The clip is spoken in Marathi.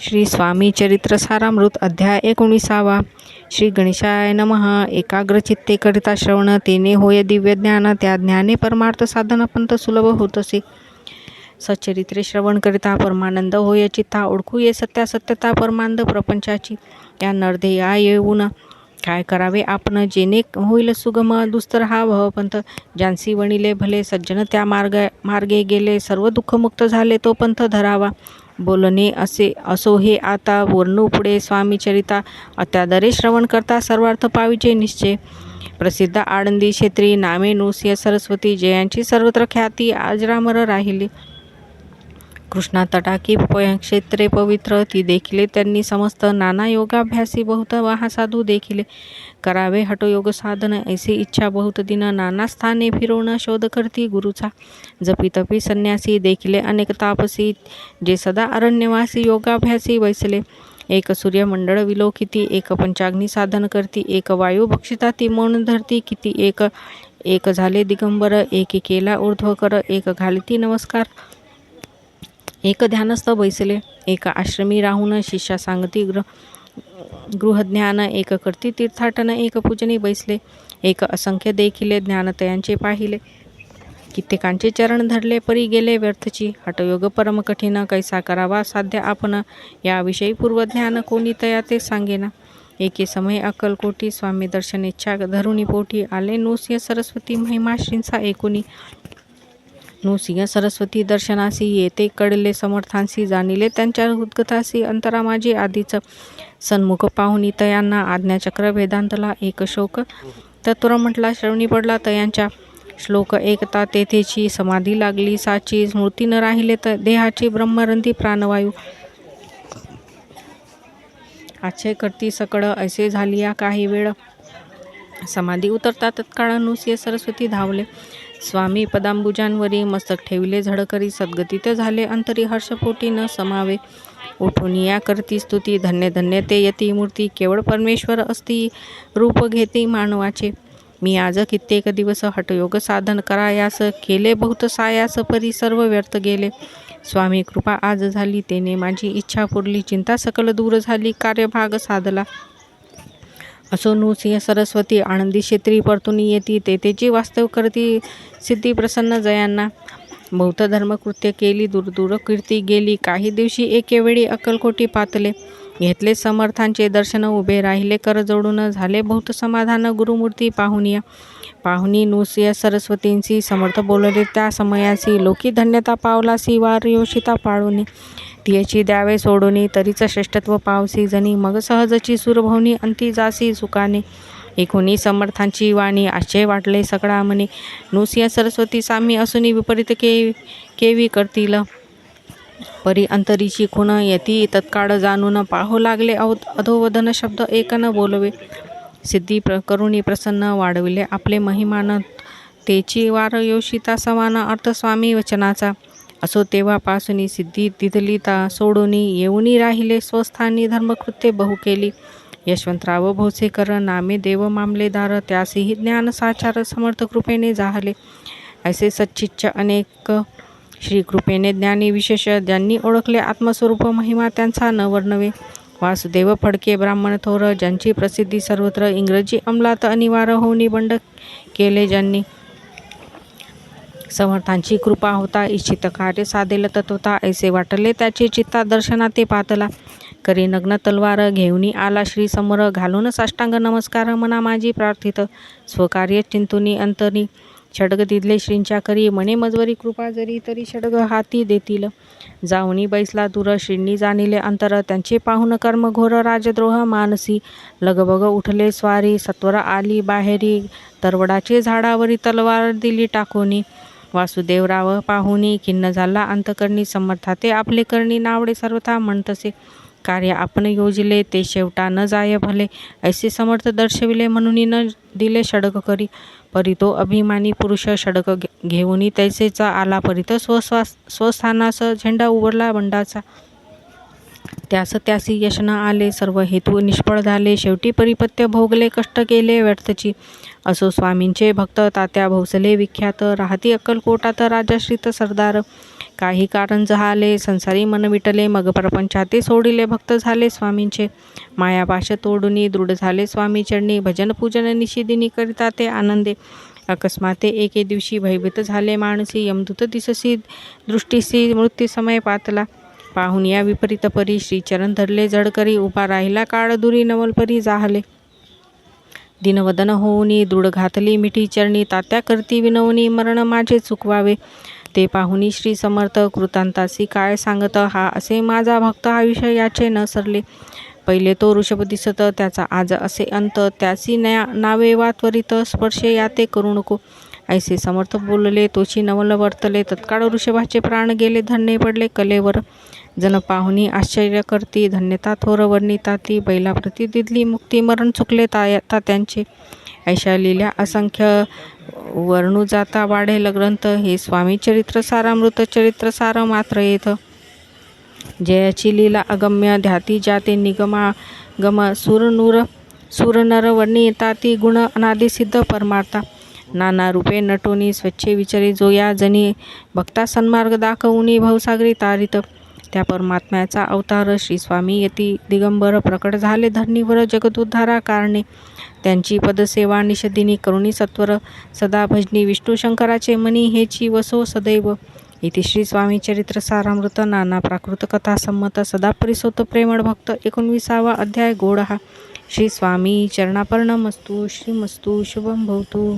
श्री स्वामी चरित्र सारामृत अध्याय एकोणीसावा. श्री गणेशाय नमः. एकाग्रचित्ते करिता श्रवण तेने होय दिव्य ज्ञान त्या ज्ञाने परमार्थ साधन पंत सुलभ होत असे सच्चरित्रे श्रवण करिता परमानंद होय चित्ता ओळखू ये सत्यासत्यता परमानंद प्रपंचाची. या नरधेया येऊन. काय करावे आपण? जेणे होईल सुगम दुस्तर हा भवपंथ ज्यांसी वणिले भले सज्जन त्या मार्ग मार्गे गेले. सर्व दुःखमुक्त झाले तो पंथ धरावा. बोलणे असे असो हे आता वर्णू पुढे स्वामीचरिता अत्यादरे श्रवण करता सर्वार्थ पाविचे निश्चय. प्रसिद्ध आळंदी क्षेत्री नामे नुसिय सरस्वती जयांची सर्वत्र ख्याती आजरामर राहिली. कृष्णा तटाकी क्षेत्रे पवित्र ती देखिले त्यांनी समस्त नाना योगाभ्यासी बहुत वाहा साधू देखिले. करावे हटयोग साधन ऐसे इच्छा बहुत दिन नाना स्थाने फिरवणं शोध करती गुरुचा. जपी तपी संन्यासी देखिले अनेक तापसी जे सदा अरण्यवासी योगाभ्यासी बैसले एक सूर्यमंडळ विलोकिती एक पंचाग्नी साधन करती एक वायू भक्षिता ती मौन धरती किती एक एक झाले दिगंबर एक केला ऊर्ध्व कर एक घालती नमस्कार. एक ध्यानस्थ बैसले एक आश्रमी राहून शिष्या सांगती ग्र गृहज्ञान एक करती तीर्थाटन एक पूजनी बैसले. एक असंख्य देखिले ज्ञानतयांचे पाहिले. कित्येकांचे चरण धरले परी गेले व्यर्थची. हटयोग परम कठीण कैसा करावा साध्य आपण? याविषयी पूर्वज्ञान कोणी तया ते सांगेना. एके समय अक्कलकोटी स्वामी दर्शन इच्छा धरुणी पोटी आले. नोसिय सरस्वती महिमा श्रींचा एकुणी नृसिंह सरस्वती दर्शनासी येते कडले समर्थांसी जाणिले त्यांच्या उद्गतासी अंतरामाजी आधीच सन्मुख पाहुनी तयांना आज्ञाचक्र वेदांतला एक शोक. तत्वर म्हटला श्रवणी पडला तयांच्या श्लोक एकता तेथेची समाधी लागली साची स्मृती न राहिले तर देहाची ब्रह्मरंधी प्राणवायू. आचे करती सकळ ऐसे झाली या काही वेळ. समाधी उतरता तत्काळ नुसिय सरस्वती धावले. स्वामी पदांबुजांवरी मस्तक ठेविले झडकरी सद्गतीत झाले अंतरी हर्षपोटी न समावे. उठून या करती स्तुती धन्य धन्य ते यती मूर्ती केवळ परमेश्वर असती रूप घेते मानवाचे. मी आज कित्येक दिवस हटयोग साधन करायास केले बहुत सायास परी सर्व व्यर्थ गेले. स्वामी कृपा आज झाली तेने माझी इच्छा पुरली चिंता सकल दूर झाली कार्यभाग साधला. असो सिंह सरस्वती आनंदी क्षेत्री परतून येती तेथेची वास्तव करती सिद्धी प्रसन्न जयांना. बौद्ध धर्मकृत्य केली दूरदूर कीर्ती गेली काही दिवशी एकेवेळी अक्कलकोटी पातले. घेतले समर्थांचे दर्शन उभे राहिले कर जोडून झाले बहुत समाधान गुरुमूर्ती पाहुनिया पाहुणी नुसिया सरस्वतींशी समर्थ बोलले त्या समयासी लोकी धन्यता पावलासी वार योषिता पाळूनी. ध्येची द्यावे सोडूनी तरीच श्रेष्ठत्व पावसी जनी मग सहजची सुरभवनी अंती जासी सुखाने. एकूणी समर्थांची वाणी आश्चर्य वाटले सगळा म्हणे. नुसिया सरस्वती सामी असुनी विपरीत के केवी करतील? परी अंतरीची खुण यती तत्काळ जाणून पाहू लागले अधोवधन शब्द एकन बोलवे. सिद्धी प्र करुणी प्रसन्न वाढविले आपले महिमान. तेची वार योषिता समान अर्थ स्वामी वचनाचा. असो तेव्हापासून सिद्धी तिथलिता सोडूनी येऊनी राहिले स्वस्थानी धर्मकृत्ये बहु केली. यशवंतराव भोसेकर नामे देव मामलेदार त्यासही ज्ञान साचार समर्थ कृपेने जाहले. असे सच्चिच्च अनेक श्रीकृपेने ज्ञानी विशेष ज्यांनी ओळखले आत्मस्वरूप महिमा त्यांचा न वर्णवे. वासुदेव फडके ब्राह्मण थोर ज्यांची प्रसिद्धी सर्वत्र इंग्रजी अंमलात अनिवार्य होऊनी बंड केले ज्यांनी. समर्थांची कृपा होता इच्छित कार्य साधेल तत्वता ऐसे वाटले त्याचे चित्ता दर्शना ते पातला करी नग्न तलवार घेऊनी आला श्री समोर घालून साष्टांग नमस्कार मना माझी प्रार्थित. स्वकार्य चिंतुनी अंतरी षडग दिदले श्रींच्या करी मने मजवरी कृपा जरी तरी षडग हाती देतील. जाऊनी बैसला दूर श्रींनी जाणिले अंतर त्यांचे पाहून कर्म घोर राजद्रोह मानसी. लगबग उठले स्वारी सत्वर आली बाहेरी तरवडाचे झाडावरी तलवार दिली टाकोनी. वासुदेवराव पाहुनी खिन्न झाला. अंतकरणी समर्थाते आपले करणी नावडे सर्वथा म्हणतसे. कार्य आपण योजिले ते शेवटा न जाय भले. ऐसे समर्थ दर्शविले म्हणून न दिले षडक करी. परी तो अभिमानी पुरुष षडक घेऊनी तैसेचा आला परित स्वस्वास स्वस्थानास झेंडा उघडला बंडाचा. त्यास त्यासी यश न आले सर्व हेतू निष्फळ झाले. शेवटी परिपत्य भोगले कष्ट केले व्यर्थची. असो स्वामींचे भक्त तात्या भोसले विख्यात. राहती अक्कलकोटात राजाश्रित सरदार. काही कारण झाले संसारी मन विटले. मग प्रपंचाते सोडिले भक्त झाले स्वामींचे. मायापाश तोडुनी दृढ झाले स्वामी चरणी. भजन पूजन निशिदिनी करिता ते आनंदे. अकस्माते एके दिवशी भयभीत झाले माणसी. यमदूत दिससी दृष्टीसी मृत्यू समय पातला. पाहून या विपरीत परी श्रीचरण धरले झडकरी उभा राहिला काळ दुरी नवलपरी जाहले. दिनवदन होऊनी दृढ घातली मिठी चरणी तात्या करती विनवणी मरण माझे चुकवावे. ते पाहुनी श्री समर्थ कृतांतासी काय सांगत हा असे माझा भक्त हा विषय याचे न सरले. पहिले तो ऋषभ दिसत त्याचा आज असे अंत त्यासी न्या नावे वा त्वरित स्पर्शे याते करू नको. ऐसे समर्थ बोलले तोची नवल वर्तले तत्काळ ऋषभाचे प्राण गेले धन्य पडले कलेवर. जन पाहुनी आश्चर्य करती धन्यता थोर वर्णिता ती बैलाप्रती दिदली मुक्ती मरण चुकले ताया तात्यांचे ऐशा लिहिल्या असंख्य वर्णू जाता वाढेल ग्रंथ हे स्वामी चरित्र सारामृत चरित्र सार मात्र येथ जयाची लीला अगम्य ध्याती जाते निगमा गम सुरनूर सुरनर वर्णिता ती गुण अनादि सिद्ध परमार्था नाना रूपे नटोनी स्वच्छे विचारी जो या जनी भक्ता सन्मार्ग दाखवूनी भवसागरी तारित. त्या परमात्म्याचा अवतार श्री स्वामी यती दिगंबर प्रकट झाले. धरणीवर जगदुद्धारा कारणे त्यांची पदसेवा निषदिनी करुणी सत्वर सदा भजनी विष्णू शंकराचे मनी हेची वसो सदैव. इति श्री स्वामी चरित्र सारामृत नाना प्राकृत कथा संमत सदा परिसोत प्रेमळ भक्त एकोणविसावा अध्याय गोड हा श्री स्वामी चरणापर्णमस्तु श्रीमस्तु शुभम भवतु.